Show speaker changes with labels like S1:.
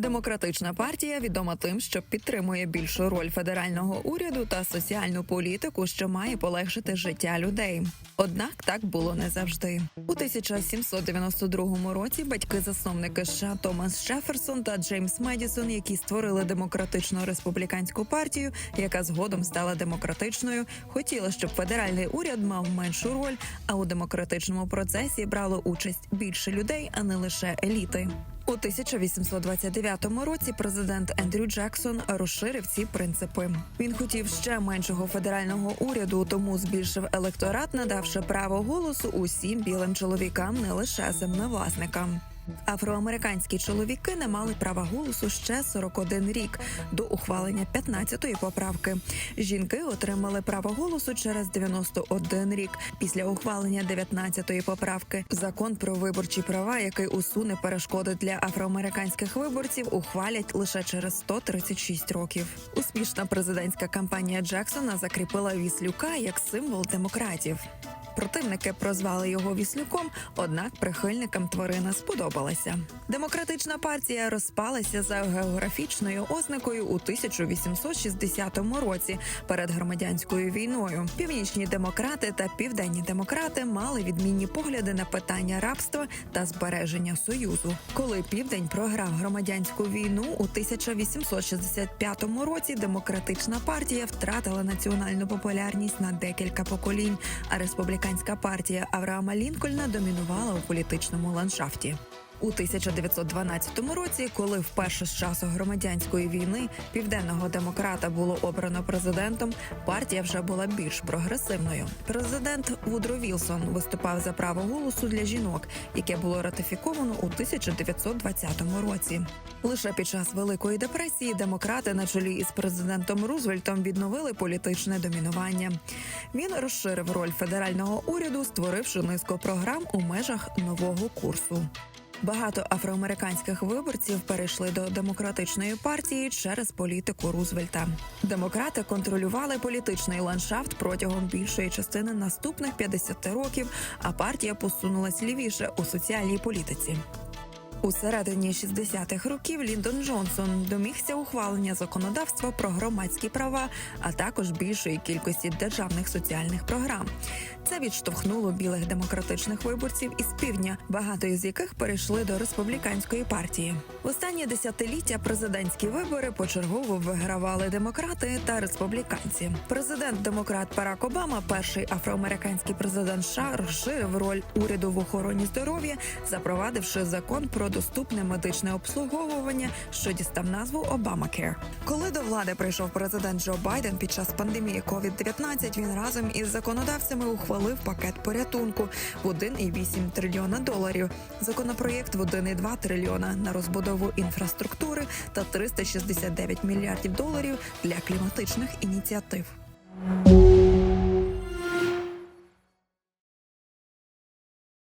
S1: Демократична партія відома тим, що підтримує більшу роль федерального уряду та соціальну політику, що має полегшити життя людей. Однак так було не завжди. У 1792 році батьки-засновники США Томас Шеферсон та Джеймс Медісон, які створили демократичну республіканську партію, яка згодом стала демократичною, хотіли, щоб федеральний уряд мав меншу роль, а у демократичному процесі брало участь більше людей, а не лише еліти. У 1829 році президент Ендрю Джексон розширив ці принципи. Він хотів ще меншого федерального уряду, тому збільшив електорат, надавши право голосу усім білим чоловікам, не лише землевласникам. Афроамериканські чоловіки не мали права голосу ще 41 рік до ухвалення 15-ї поправки. Жінки отримали право голосу через 91 рік після ухвалення 19-ї поправки. Закон про виборчі права, який усуне перешкоди для афроамериканських виборців, ухвалять лише через 136 років. Успішна президентська кампанія Джексона закріпила Віслюка як символ демократів. Противники прозвали його віслюком, однак прихильникам тварина сподобалася. Демократична партія розпалася за географічною ознакою у 1860 році перед громадянською війною. Північні демократи та південні демократи мали відмінні погляди на питання рабства та збереження союзу. Коли південь програв громадянську війну у 1865 році, демократична партія втратила національну популярність на декілька поколінь, а республіканська партія Авраама Лінкольна домінувала у політичному ландшафті. У 1912 році, коли вперше з часу громадянської війни південного демократа було обрано президентом, партія вже була більш прогресивною. Президент Вудро Вілсон виступав за право голосу для жінок, яке було ратифіковано у 1920 році. Лише під час Великої депресії демократи на чолі із президентом Рузвельтом відновили політичне домінування. Він розширив роль федерального уряду, створивши низку програм у межах нового курсу. Багато афроамериканських виборців перейшли до демократичної партії через політику Рузвельта. Демократи контролювали політичний ландшафт протягом більшої частини наступних 50 років, а партія посунулась лівіше у соціальній політиці. У середині 60-х років Ліндон Джонсон домігся ухвалення законодавства про громадські права, а також більшої кількості державних соціальних програм. Це відштовхнуло білих демократичних виборців із півдня, багато із яких перейшли до республіканської партії. В останнє десятиліття президентські вибори почергово вигравали демократи та республіканці. Президент демократ Барак Обама, перший афроамериканський президент США, розширив роль уряду в охороні здоров'я, запровадивши закон про доступне медичне обслуговування, що дістав назву Obamacare. Коли до влади прийшов президент Джо Байден під час пандемії COVID-19, він разом із законодавцями ухвалив пакет порятунку в 1,8 трильйона доларів. Законопроєкт в 1,2 трильйона на розбудову інфраструктури та 369 мільярдів доларів для кліматичних ініціатив.